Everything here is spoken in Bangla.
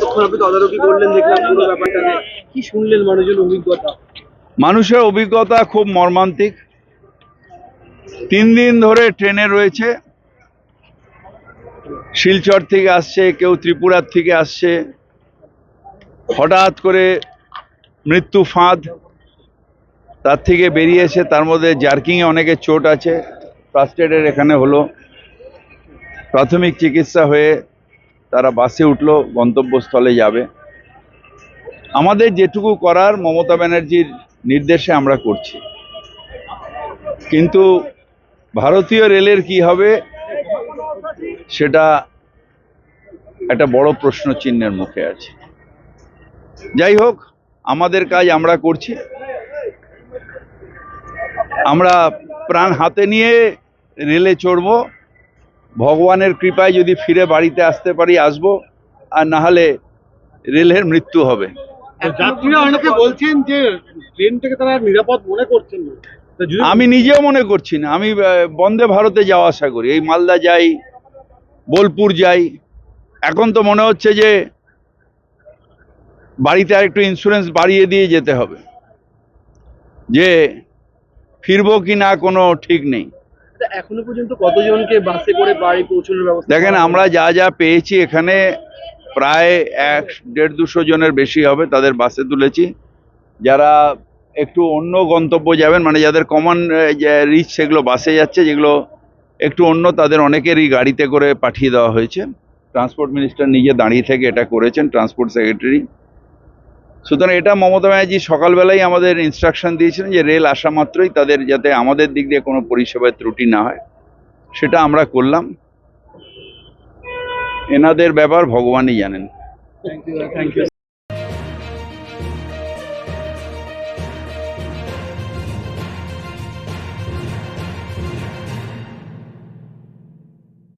তখন আপনি তদারকি করলেন দেখলাম পুরো ব্যাপারটাকে কি শুনলেন মানুষজন অভিজ্ঞতা? মানুষের অভিজ্ঞতা খুব মর্মান্তিক। তিন দিন ধরে ট্রেনে রয়েছে। শিলচর থেকে আসছে, কেউ ত্রিপুরার থেকে আসছে। হঠাৎ করে মৃত্যু ফাঁদ। তার থেকে বেরিয়েছে তার মধ্যে জার্কিংয়ে অনেকের চোট আছে। ফার্স্ট এডের এখানে হলো। প্রাথমিক চিকিৎসা হয়ে তারা বাসে উঠল, গন্তব্যস্থলে যাবে। আমাদের যেটুকু করার মমতা ব্যানার্জির নির্দেশে আমরা করছি। কিন্তু ভারতীয় রেলের কি হবে, সেটা একটা বড় প্রশ্ন চিহ্নের মুখে আছে। যাই হোক, আমাদের কাজ আমরা করছি। আমরা প্রাণ হাতে নিয়ে রেলে চড়ব। ভগবানের কৃপায় যদি ফিরে বাড়িতে আসতে পারি, আসব। আর না হলে রেলের মৃত্যু হবে। যাত্রীরা অনেকে বলছেন যে ট্রেনটাকে তারা নিরাপদ মনে করছেন না। আমি নিজেও মনে করছি না। আমি বন্দে ভারতে যাওয়া আসা করি। এই মালদা যাই বোলপুর যাই এখন তো মনে হচ্ছে যে বাড়িতে আর একটু ইন্স্যুরেন্স বাড়িয়ে দিয়ে যেতে হবে। যে ফিরবো কি না কোনো ঠিক নেই। এখনও পর্যন্ত কতজনকে বাসে করে বাড়ি পৌঁছানোর ব্যবস্থা দেখেন আমরা যা যা পেয়েছি এখানে প্রায় এক দেড় দুশো জনের বেশি হবে তাদের বাসে তুলেছি। যারা একটু অন্য গন্তব্য যাবেন মানে যাদের কমন রিচ সেগুলো বাসে যাচ্ছে, যেগুলো একটু অন্য, তাদের অনেকেরই গাড়িতে করে পাঠিয়ে দেওয়া হয়েছে। ট্রান্সপোর্ট মিনিস্টার নিজে দাঁড়িয়ে থেকে এটা করেছেন ট্রান্সপোর্ট সেক্রেটারি সুতরাং এটা মমতা ব্যানার্জি সকালবেলাই আমাদের ইনস্ট্রাকশন দিয়েছিলেন যে রেল আসা মাত্রই তাদের যাতে আমাদের দিক দিয়ে কোনো পরিষেবায় ত্রুটি না হয়। সেটা আমরা করলাম। এনাদের ব্যাপার ভগবানই জানেন। Thank you